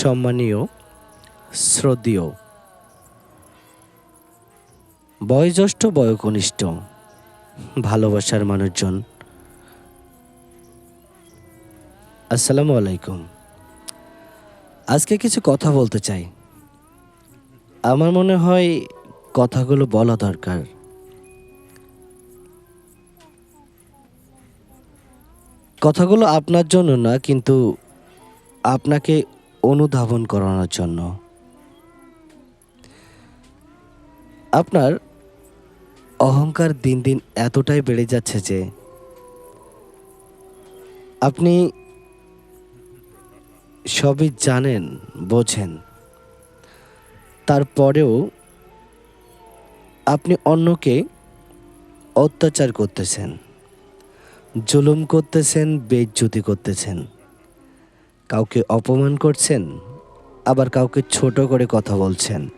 সম্মানীয়, শ্রদ্ধেয়, বয়োজ্যেষ্ঠ বয়কনিষ্ঠ, ভালোবাসার মানুষজন, আসসালামু আলাইকুম। আজকে কিছু কথা বলতে চাই। আমার মনে হয় কথাগুলো বলা দরকার। কথাগুলো আপনার জন্য না, কিন্তু আপনাকে অনুধাবন করানোর জন্য। আপনার অহংকার দিন দিন এতটাই বেড়ে যাচ্ছে যে, আপনি সবই জানেন, বোঝেন। তারপরেও আপনি অন্যকে অত্যাচার করতেছেন, জুলুম করতেছেন বেজ্জুতি করতেছেন। কাউকে অপমান করছেন, আবার কাউকে ছোট করে কথা বলছেন।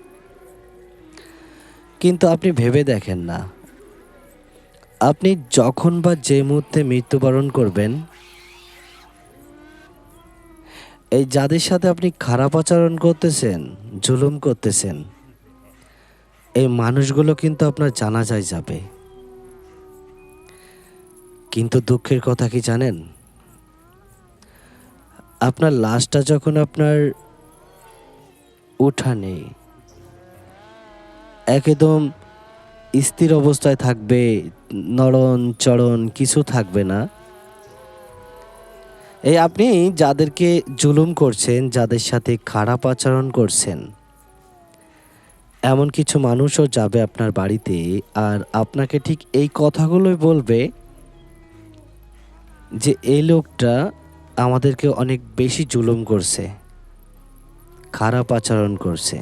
কিন্তু আপনি ভেবে দেখেন না। আপনি যখন বা যে মুহূর্তে মৃত্যুবরণ করবেন, এই যাদের সাথে আপনি খারাপ আচরণ করতেছেন, জুলুম করতেছেন, এই মানুষগুলো কিন্তু আপনার জানাজায় যাবে। কিন্তু দুঃখের কথা কি জানেন? আপনার লাশটা যখন আপনার উঠানে একদম স্থির অবস্থায় থাকবে, নড়ন চরণ কিছু থাকবে না, এই আপনি যাদেরকে জুলুম করছেন, যাদের সাথে খারাপ আচরণ করছেন, এমন কিছু মানুষও যাবে আপনার বাড়িতে আর আপনাকে ঠিক এই কথাগুলোই বলবে যে এই লোকটা আমাদেরকে অনেক বেশি জুলুম করছে, খারাপ আচরণ করছে।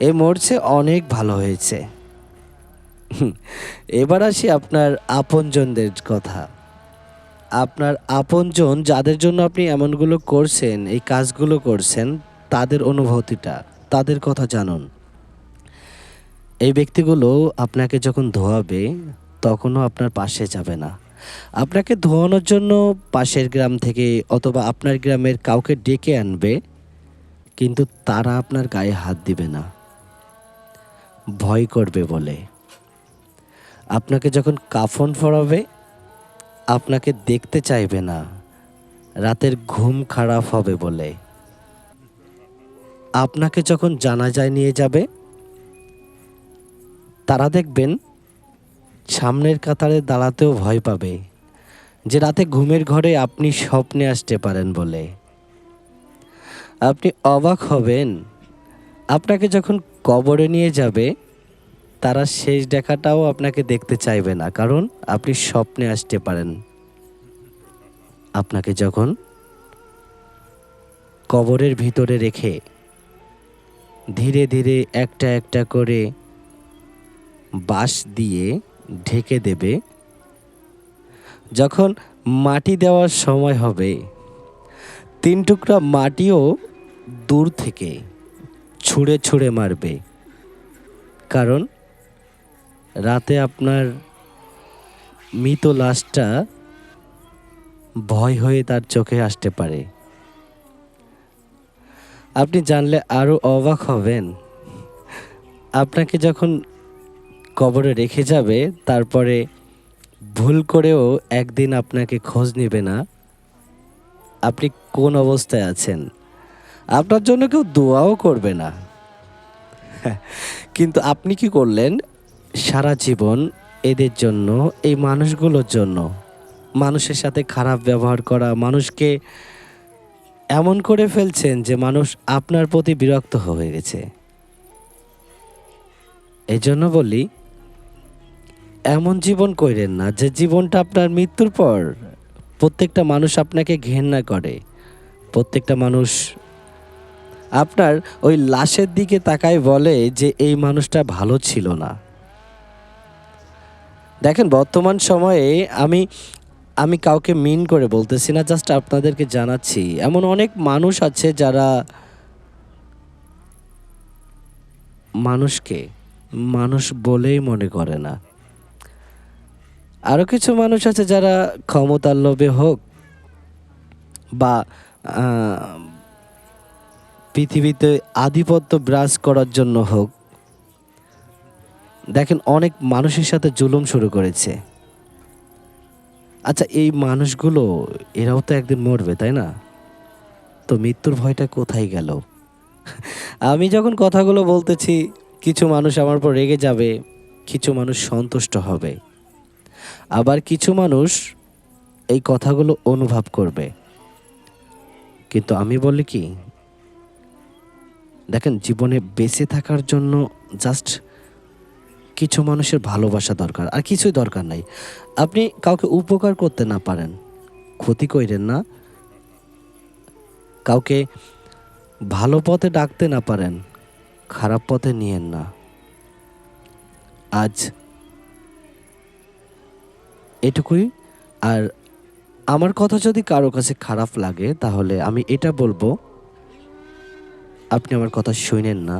এ মরছে অনেক ভালো হয়েছে। এবার আসি আপনার আপনজনদের কথা। আপনার আপনজন যাদের জন্য আপনি এমনগুলো করছেন, এই কাজগুলো করছেন, তাদের অনুভূতিটা, তাদের কথা জানুন। এই ব্যক্তিগুলো আপনাকে যখন ধোয়াবে, তখনও আপনার পাশে যাবে না। আপনাকে ধোয়ানোর জন্য পাশের গ্রাম থেকে অথবা আপনার গ্রামের কাউকে ডেকে আনবে, কিন্তু তারা আপনার গায়ে হাত দিবে না। ভয় করবে বলে। আপনাকে যখন কাফন ফরাবে আপনাকে দেখতে চাইবে না। রাতের ঘুম খারাপ হবে বলে। আপনাকে যখন জানাজায় নিয়ে যাবে, তারা দেখবেন সামনের কাতারে দাঁড়াতেও ভয় পাবে, যে রাতে ঘুমের ঘরে আপনি স্বপ্নে আসতে পারেন বলে। আপনি অবাক হবেন, আপনাকে যখন কবরে নিয়ে যাবে, তারা শেষ দেখাটাও আপনাকে দেখতে চাইবে না, কারণ আপনি স্বপ্নে আসতে পারেন। আপনাকে যখন কবরের ভিতরে রেখে ধীরে ধীরে একটা একটা করে বাঁশ দিয়ে ঢেকে দেবে। যখন মাটি দেওয়ার সময় হবে, তিন টুকরা মাটিও দূর থেকে ছুঁড়ে ছুঁড়ে মারবে। কারণ রাতে আপনার মৃত লাশটা ভয় হয়ে তার চোখে আসতে পারে। আপনি জানলে আরও অবাক হবেন। আপনাকে যখন কবরে রেখে যাবে, তারপরে ভুল করেও একদিন আপনাকে খোঁজ নেবে না। আপনি কোন অবস্থায় আছেন? আপনার জন্য কেউ দোয়াও করবে না। কিন্তু আপনি কি করলেন? সারা জীবন এদের জন্য, এই মানুষগুলোর জন্য। মানুষের সাথে খারাপ ব্যবহার করা, মানুষকে এমন করে ফেলছেন যে মানুষ আপনার প্রতি বিরক্ত হয়ে গেছে। এই জন্য বলি এমন জীবন কইরেন না যে জীবনটা আপনার মৃত্যুর পর প্রত্যেকটা মানুষ আপনাকে ঘেন্না করে। প্রত্যেকটা মানুষ আপনার ওই লাশের দিকে তাকায় বলে যে এই মানুষটা ভালো ছিল না। দেখেন, বর্তমান সময়ে আমি আমি কাউকে মিন করে বলতেছি না, জাস্ট আপনাদেরকে জানাচ্ছি। এমন অনেক মানুষ আছে যারা মানুষকে, মানুষ বলেই মনে করে না। আরও কিছু মানুষ আছে যারা ক্ষমতার লোভে হোক বা পৃথিবীতে আধিপত্য বিরাজ করার জন্য হোক, দেখেন অনেক মানুষের সাথে জুলুম শুরু করেছে। আচ্ছা এই মানুষগুলো, এরাও তো একদিন মরবে, তাই না? তো মৃত্যুর ভয়টা কোথায় গেল? আমি যখন কথাগুলো বলতেছি, কিছু মানুষ আমার পর রেগে যাবে, কিছু মানুষ সন্তুষ্ট হবে। আবার কিছু মানুষ এই কথাগুলো অনুভব করবে। কিন্তু আমি বলি কি, দেখেন, জীবনে বেঁচে থাকার জন্য জাস্ট কিছু মানুষের ভালোবাসা দরকার, আর কিছুই দরকার নাই। আপনি কাউকে উপকার করতে না পারেন, ক্ষতি কইরেন না। কাউকে ভালো পথে ডাকতে না পারেন, খারাপ পথে নিয়েন না। আজ এটুকুই। আর আমার কথা যদি কারও কাছে খারাপ লাগে, তাহলে আমি এটা বলব, আপনি আমার কথা শুনেন না,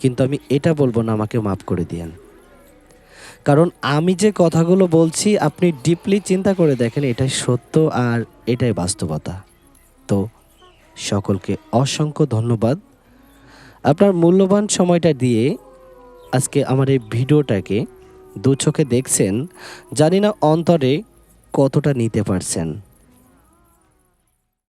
কিন্তু আমি এটা বলব না, আমাকে মাফ করে দিয়েন। কারণ আমি যে কথাগুলো বলছি, আপনি ডিপলি চিন্তা করে দেখেন, এটাই সত্য আর এটাই বাস্তবতা। তো সকলকে অসংখ্য ধন্যবাদ। আপনার মূল্যবান সময়টা দিয়ে আজকে আমার এই ভিডিওটাকে দু চোখে দেখছেন জানি না অন্তরে কতটা নিতে পারছেন।